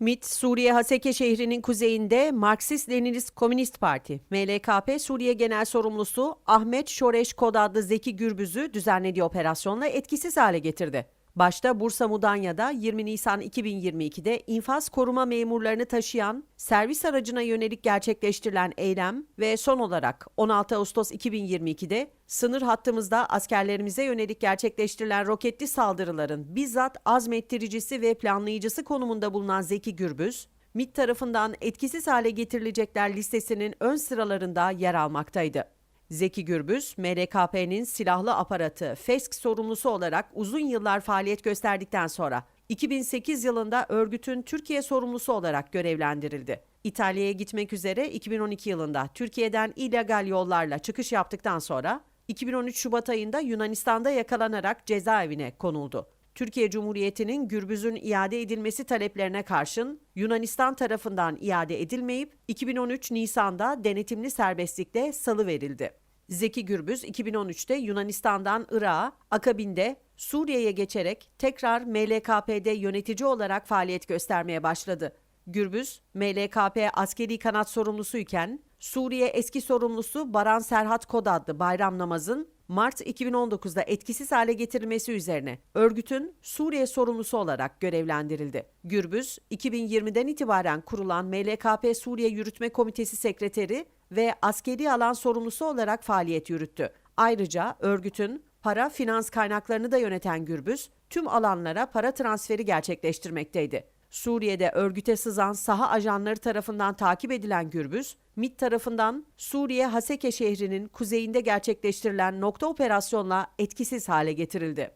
MİT, Suriye Haseke şehrinin kuzeyinde Marksist-Leninist Komünist Parti, MLKP Suriye Genel Sorumlusu Ahmet Şoreş Kod adlı Zeki Gürbüz'ü düzenlediği operasyonla etkisiz hale getirdi. Başta Bursa Mudanya'da 20 Nisan 2022'de infaz koruma memurlarını taşıyan servis aracına yönelik gerçekleştirilen eylem ve son olarak 16 Ağustos 2022'de sınır hattımızda askerlerimize yönelik gerçekleştirilen roketli saldırıların bizzat azmettiricisi ve planlayıcısı konumunda bulunan Zeki Gürbüz, MİT tarafından etkisiz hale getirilecekler listesinin ön sıralarında yer almaktaydı. Zeki Gürbüz, MLKP'nin silahlı aparatı FESK sorumlusu olarak uzun yıllar faaliyet gösterdikten sonra 2008 yılında örgütün Türkiye sorumlusu olarak görevlendirildi. İtalya'ya gitmek üzere 2012 yılında Türkiye'den illegal yollarla çıkış yaptıktan sonra 2013 Şubat ayında Yunanistan'da yakalanarak cezaevine konuldu. Türkiye Cumhuriyeti'nin Gürbüz'ün iade edilmesi taleplerine karşın Yunanistan tarafından iade edilmeyip 2013 Nisan'da denetimli serbestlikte salı verildi. Zeki Gürbüz 2013'te Yunanistan'dan Irak'a, akabinde Suriye'ye geçerek tekrar MLKP'de yönetici olarak faaliyet göstermeye başladı. Gürbüz, MLKP askeri kanat sorumlusuyken Suriye eski sorumlusu Baran Serhat Kod adlı bayram namazın Mart 2019'da etkisiz hale getirilmesi üzerine örgütün Suriye sorumlusu olarak görevlendirildi. Gürbüz, 2020'den itibaren kurulan MLKP Suriye Yürütme Komitesi Sekreteri ve askeri alan sorumlusu olarak faaliyet yürüttü. Ayrıca örgütün para finans kaynaklarını da yöneten Gürbüz, tüm alanlara para transferi gerçekleştirmekteydi. Suriye'de örgüte sızan saha ajanları tarafından takip edilen Gürbüz, MİT tarafından Suriye Haseke şehrinin kuzeyinde gerçekleştirilen nokta operasyonla etkisiz hale getirildi.